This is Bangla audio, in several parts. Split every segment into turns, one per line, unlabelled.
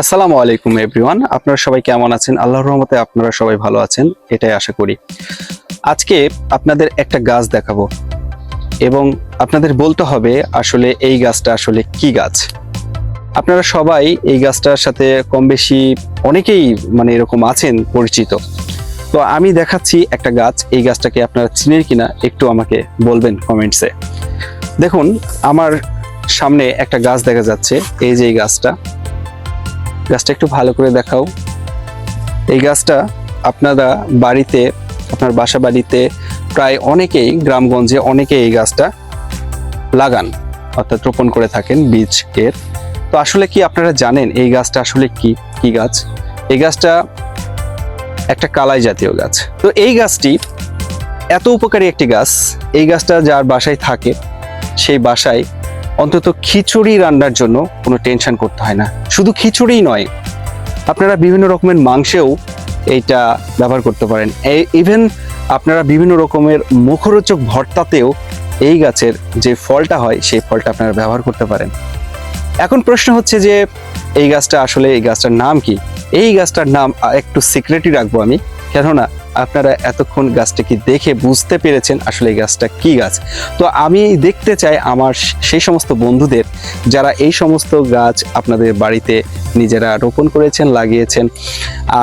আসসালামু আলাইকুম এভরিওয়ান আপনারা সবাই কেমন আছেন? আল্লাহর রহমতে আপনারা সবাই ভালো আছেন, এটাই আশা করি। আজকে আপনাদের একটা গাছ দেখাবো এবং আপনাদের বলতে হবে আসলে এই গাছটা আসলে কি গাছ। আপনারা সবাই এই গাছটার সাথে কম বেশি অনেকেই মানে এরকম আছেন, পরিচিত। তো আমি দেখাচ্ছি একটা গাছ, এই গাছটাকে আপনারা চিনেন কিনা একটু আমাকে বলবেন কমেন্টসে। দেখুন, আমার সামনে একটা গাছ দেখা যাচ্ছে, এই যে এই গাছটা। গাছটা একটু ভালো করে দেখাও। এই গাছটা আপনারা বাড়িতে, আপনার বাসা বাড়িতে প্রায় অনেকেই, গ্রামগঞ্জে অনেকে এই গাছটা লাগান, অর্থাৎ রোপণ করে থাকেন বীজ এর তো আসলে কি আপনারা জানেন এই গাছটা আসলে কি কি গাছ? এই গাছটা একটা কালাই জাতীয় গাছ। তো এই গাছটি এত উপকারী একটি গাছ, এই গাছটা যার বাসায় থাকে, সেই বাসায় অন্তত খিচুড়ি রান্নার জন্য কোনো টেনশন করতে হয় না। শুধু খিচুড়িই নয়, আপনারা বিভিন্ন রকমের মাংসেও এইটা ব্যবহার করতে পারেন। ইভেন আপনারা বিভিন্ন রকমের মুখরোচক ভর্তাতেও এই গাছের যে ফলটা হয়, সেই ফলটা আপনারা ব্যবহার করতে পারেন। এখন প্রশ্ন হচ্ছে যে, এই গাছটা আসলে, এই গাছটার নাম কি? এই গাছটার নাম একটু সিক্রেটই রাখব আমি। কেননা আপনারা এতক্ষণ গাছটাকে দেখে বুঝতে পেরেছেন আসলে এই গাছটা কি গাছ? তো আমি দেখতে চাই আমার সেই সমস্ত বন্ধুদের যারা এই সমস্ত গাছ আপনাদের বাড়িতে নিজেরা রোপণ করেছেন, লাগিয়েছেন।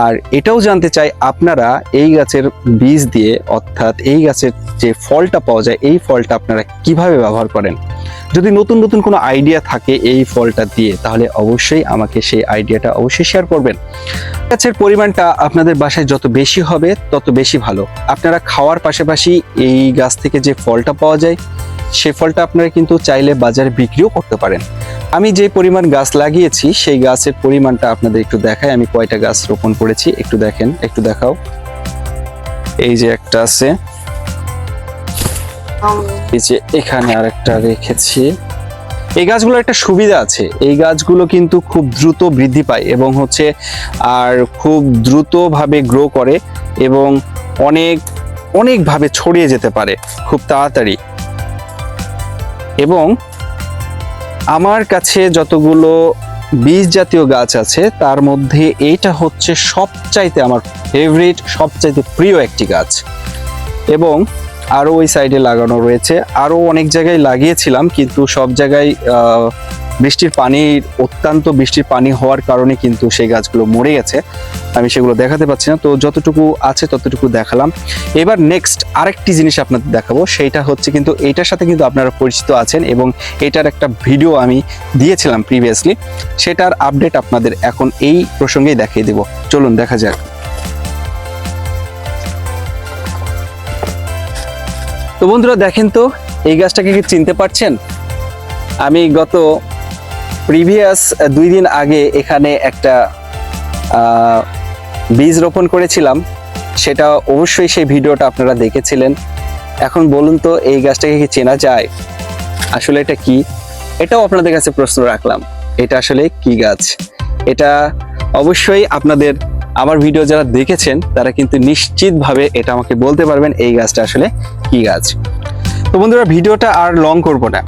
আর এটাও জানতে চাই আপনারা এই গাছের বীজ দিয়ে অর্থাৎ এই গাছের যে ফলটা পাওয়া যায়, এই ফলটা আপনারা কীভাবে ব্যবহার করেন? যদি নতুন নতুন কোনো আইডিয়া থাকে এই ফলটা দিয়ে, তাহলে অবশ্যই আমাকে সেই আইডিয়াটা অবশ্যই শেয়ার করবেন। গাছের পরিমাণটা আপনাদের বাসায় যত বেশি হবে, তত বেশি ভালো। আপনারা খাওয়ার পাশাপাশি এই গাছ থেকে যে ফলটা পাওয়া যায় সেই ফলটা আপনারা কিন্তু চাইলে বাজারে বিক্রিও করতে পারেন। আমি যে পরিমাণ গাছ লাগিয়েছি, সেই গাছের পরিমাণটা আপনাদের একটু দেখাই। আমি কয়টা গাছ রোপণ করেছি, একটু দেখেন, একটু দেখাও। এই যে একটা আছে। এই যে এখানে আরেকটা রেখেছি। এই গাছগুলোর একটা সুবিধা আছে। এই গাছগুলো কিন্তু খুব দ্রুত বৃদ্ধি পায় এবং হচ্ছে আর খুব দ্রুতভাবে গ্রো করে এবং অনেক, অনেকভাবে ছড়িয়ে যেতে পারে খুব তাড়াতাড়ি। এবং আমার কাছে যতগুলো বীজ জাতীয় গাছ আছে, তার মধ্যে এইটা হচ্ছে সবচাইতে আমার ফেভারিট সবচাইতে প্রিয় একটি গাছ। এবং আরও ওই সাইডে লাগানো রয়েছে। আরও অনেক জায়গায় লাগিয়েছিলাম, কিন্তু সব জায়গায় বৃষ্টির পানির অত্যন্ত বৃষ্টির পানি হওয়ার কারণে কিন্তু সেই গাছগুলো মরে গেছে। আমি সেগুলো দেখাতে পাচ্ছি না, তো যতটুকু আছে ততটুকু দেখালাম। এবার নেক্সট আরেকটি জিনিস আপনাদের দেখাবো, সেইটা হচ্ছে কিন্তু এইটার সাথে কিন্তু আপনারা পরিচিত আছেন এবং এটার একটা ভিডিও আমি দিয়েছিলাম প্রিভিয়াসলি সেটার আপডেট আপনাদের এখন এই প্রসঙ্গেই দেখিয়ে দেব। চলুন, দেখা যাক। তো বন্ধুরা দেখেন তো, এই গাছটাকে কি চিনতে পারছেন? আমি গত প্রিভিয়াস দুই দিন আগে এখানে একটা বীজ রোপণ করেছিলাম। সেটা অবশ্যই সেই ভিডিওটা আপনারা দেখেছিলেন। এখন বলুন তো, এই গাছটাকে কি চেনা যায়? আসলে এটা কি? এটাও আপনাদের কাছে প্রশ্ন রাখলাম। এটা আসলে কি গাছ? এটা অবশ্যই আপনাদের আমার ভিডিও যারা দেখেছেন, তারা কিন্তু নিশ্চিতভাবে এটা আমাকে বলতে পারবেন এই গাছটা আসলে কি গাছ। তো বন্ধুরা, ভিডিওটা আর লং করব না।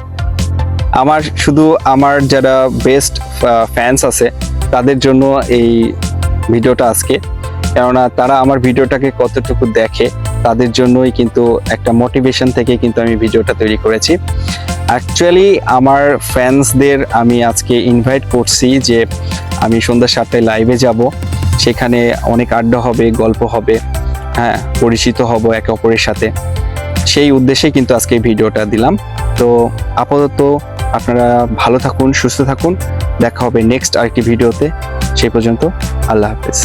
আমার শুধু আমার যারা বেস্ট ফ্যান্স আছে, তাদের জন্য এই ভিডিওটা আজকে। কেননা তারা আমার ভিডিওটাকে কতটুকু দেখে, তাদের জন্যই কিন্তু একটা মোটিভেশন থেকে কিন্তু আমি ভিডিওটা তৈরি করেছি। অ্যাকচুয়ালি আমার ফ্যান্সদের আমি আজকে ইনভাইট করছি যে আমি সন্ধ্যা সাতটায় লাইভে যাব। সেখানে অনেক আড্ডা হবে, গল্প হবে হ্যাঁ পরিচিত হব একে অপরের সাথে। সেই উদ্দেশ্যে কিন্তু আজকে ভিডিওটা দিলাম। তো আপাতত আপনারা ভালো থাকুন, সুস্থ থাকুন। দেখা হবে নেক্সট আরেকটি ভিডিওতে। সেই পর্যন্ত আল্লাহ হাফেজ।